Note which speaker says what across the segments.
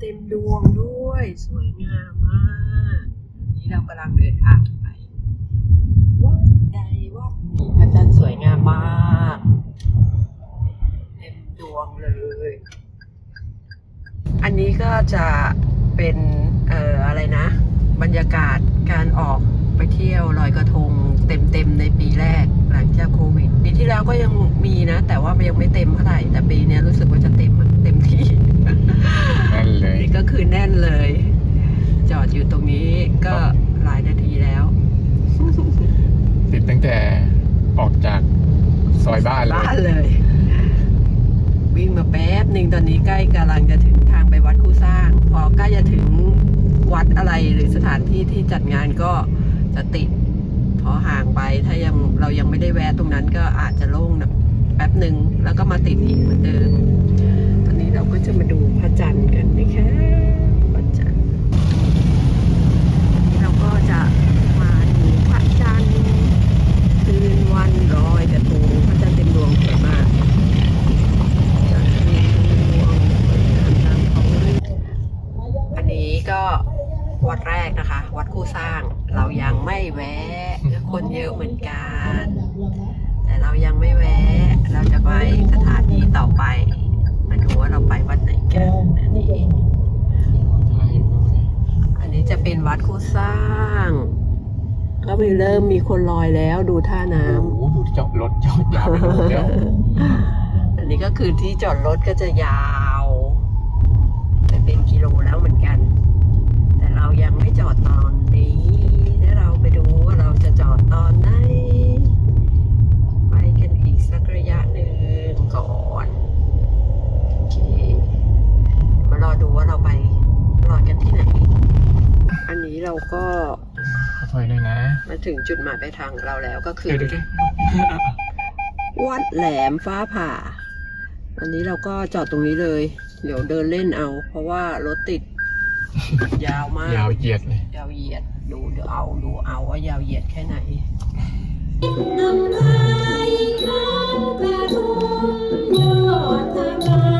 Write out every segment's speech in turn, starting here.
Speaker 1: เต็มดวงด้วย สวยงามมาก นี้เรากำลังเดินทางไปวัดใดวัดหนึ่งพระจันทร์สวยงามมาก เต็มดวงเลย อันนี้ก็จะเป็นเอ่ออะไรนะ บรรยากาศการออกไปเที่ยวลอยกระทงเต็มๆในปีแรกหลังจากโควิดปีที่แล้วก็ยังมีนะ แต่ว่ามันยังไม่เต็มเท่าไหร่แต่ปีนี้รู้สึกว่าจะเต็มอะเต็มที่
Speaker 2: นั่นเลย
Speaker 1: นี่ก็ คือแน่นเลย จอดอยู่ตรงนี้ก็หลายนาทีแล้ว
Speaker 2: ติดตั้งแต่ออกจากซอยบ้านเลย
Speaker 1: บ้านเลย วิ่งมาแป๊บหนึ่งตอนนี้ใกล้กำลังจะถึงทางไปวัดคู่สร้าง พอใกล้จะถึงวัดอะไรหรือสถานที่ที่จัดงานก็จะติด พอห่างไปถ้ายังเรายังไม่ได้แวะตรงนั้นก็อาจจะโล่งนะแป๊บหนึ่งแล้วก็มาติดอีกเหมือนเดิม ตอนนี้เราก็จะมาดูพระจันทร์กันนะคะพระจันทร์เราก็จะมาดูพระจันทร์คืนวันลอยกระทงพระจันทร์เต็มดวงสวยมากจันทร์เต็มดวงสวยงามตามท้องเรื่องอันนี้ก็วัดแรกนะคะ วัดคู่สร้าง เรายังไม่แวะคนเยอะเหมือนกัน แต่ เรายังไม่แวะ เราจะไปสถานที่ต่อไป มาดูว่าเราไปวัดไหนกันอันนี้อันนี้จะเป็นวัดคู่สร้าง ก็มีเริ่มมีคนลอยแล้วดูท่าน้
Speaker 2: โอ้โหดูจอดรถจอดยาวไปหมดแล้วำ
Speaker 1: อันนี้ก็คือที่จอดรถก็จะยาวไปเป็นกิโลแล้วเหมือนกัน แต่เรายังไม่จอดตอนนี้ ไปรอกันที่ไหน อันนี้เราก็
Speaker 2: ขอถอยหน่อยนะ
Speaker 1: มาถึงจุดหมายปลายทางของเราแล้วก็คือ
Speaker 2: เดี๋ยวเดี๋ยว
Speaker 1: วัดแหลมฟ้าผ่า อันนี้เราก็จอดตรงนี้เลย เดี๋ยวเดินเล่นเอา เพราะว่ารถติด ยาวมาก
Speaker 2: ยาวเหยียดเลย
Speaker 1: ยาวเหยียด ดูเดี๋ยวเอาดูเอาว่ายาวเหยียดแค่ไหน
Speaker 3: นำไทยน้ำกระทุ่มยอดทาง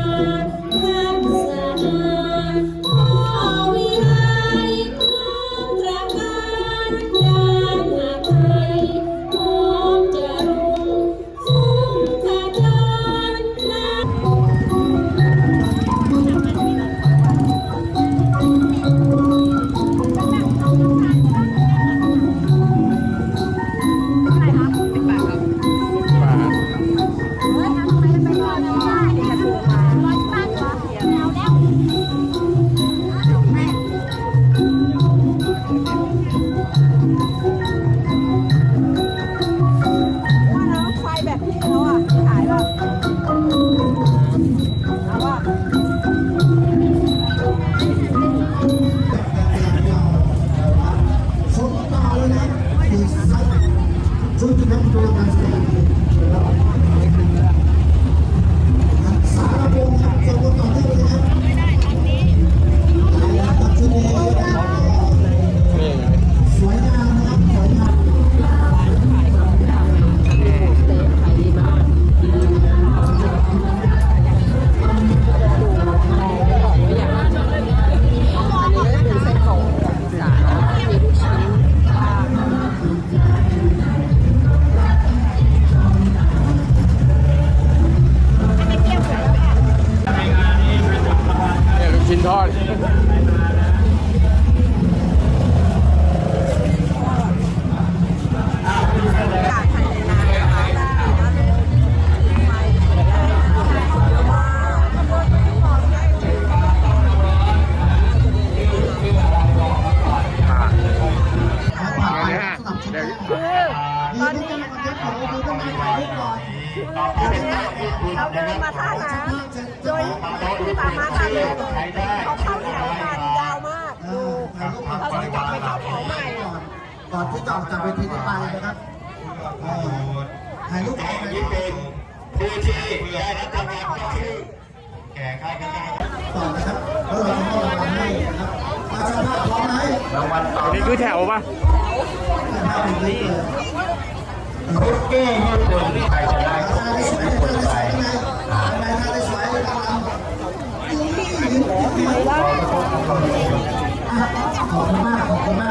Speaker 3: นมา
Speaker 2: น้ำ
Speaker 4: โดยที่ตามาตามเลยเขาเข้าแถวกันยาวมากดูเราต้องกลับไปเข้าแถวใหม่
Speaker 5: ก่อนที่จะออกจากเวทีนี้ไปนะครับเอ่อถ่ายรูปกับใครก่อนนะครับแล้วเราจะมอบรางวัลให้นะครับมาชนะพร้อมไหม
Speaker 2: อันนี้คือแถวป่ะ
Speaker 5: นนี้เลยคุกกี้ญี่ปุ่นใครจะได้คุกกี้ญี่ปุ่นไป ขอบคุณมากขอบคุณมาก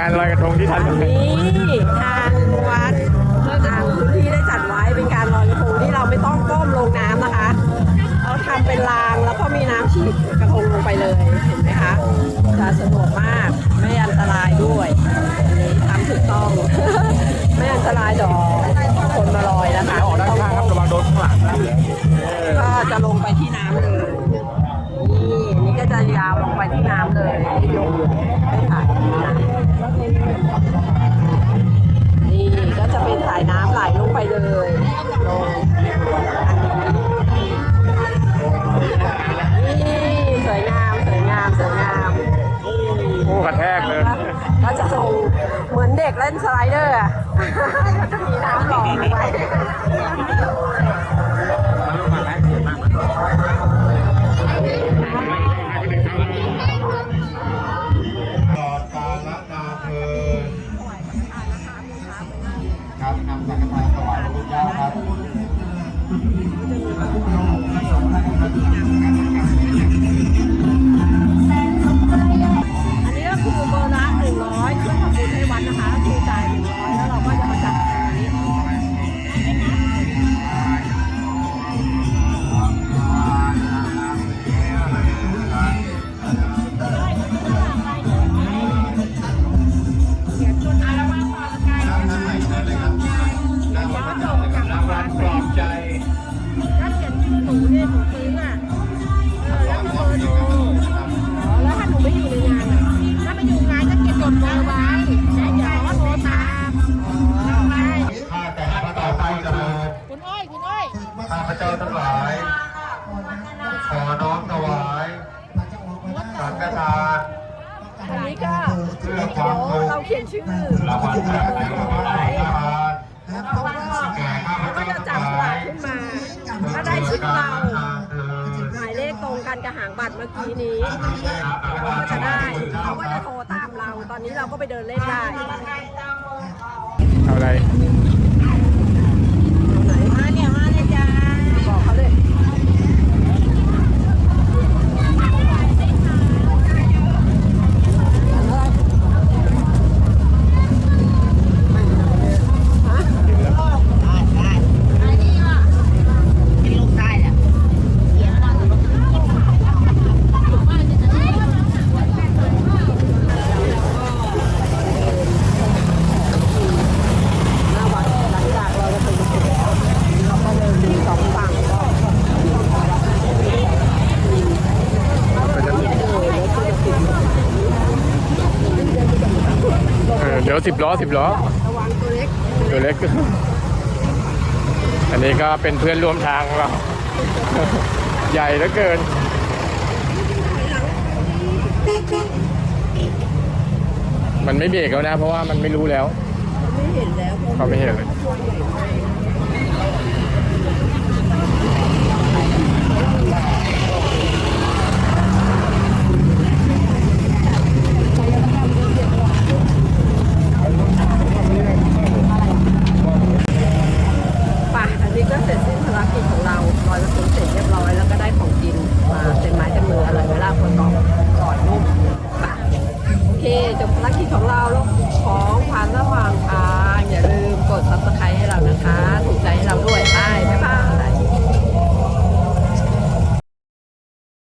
Speaker 2: การลอยกระทงที่ทันสมัย
Speaker 1: นี่ทางวัดทางพื้นที่ได้จัดไว้เป็นการลอยกระทงที่เราไม่ต้องก้มลงน้ำนะคะเขาทำเป็นรางแล้วก็มีน้ำฉีดกระทงลงไปเลยเห็นไหมคะจะสะดวกมากไม่อันตราย อ้อยคุ
Speaker 4: ณอ้อย
Speaker 5: ข้าพเจ้าทั้งหลาย ขอน้อมถวายสังฆทาน
Speaker 1: อันนี้ก็
Speaker 5: เพื่อ
Speaker 1: เดี๋ยว
Speaker 5: ความสุข
Speaker 1: เราเขียนชื่อ
Speaker 5: รางวัลแรกในรางวัลทาน
Speaker 1: เขาก็เขาก็จะจับฉลากขึ้นมา ถ้าได้ชื่อเราหมายเลขตรงกันกับหางบัตรเมื่อกี้นี้เราก็จะได้เขาก็จะโทรตามเรา ตอนนี้เราก็ไปเดินเล่นได้
Speaker 2: เอาอะไร
Speaker 1: มาเนี่ยมาเลยจ้าบอกเขาเลย หน้าวัดหลังจากเราจะไปถึงแล้วเราก็เดินดูสองฝั่งก็
Speaker 2: เออเดี๋ยวสิบล้อสิบล้อ
Speaker 1: ระวังตัวเล็ก
Speaker 2: ตัวเล็ก อันนี้ก็เป็นเพื่อนร่วมทางของเรา ใหญ่เหลือเกิน มันไม่เบรกแล้วนะ เพราะว่ามันไม่รู้แล้ว
Speaker 1: ไม่เห็นแล้ว
Speaker 2: เขาไม่เห็นเลย
Speaker 1: ป่ะ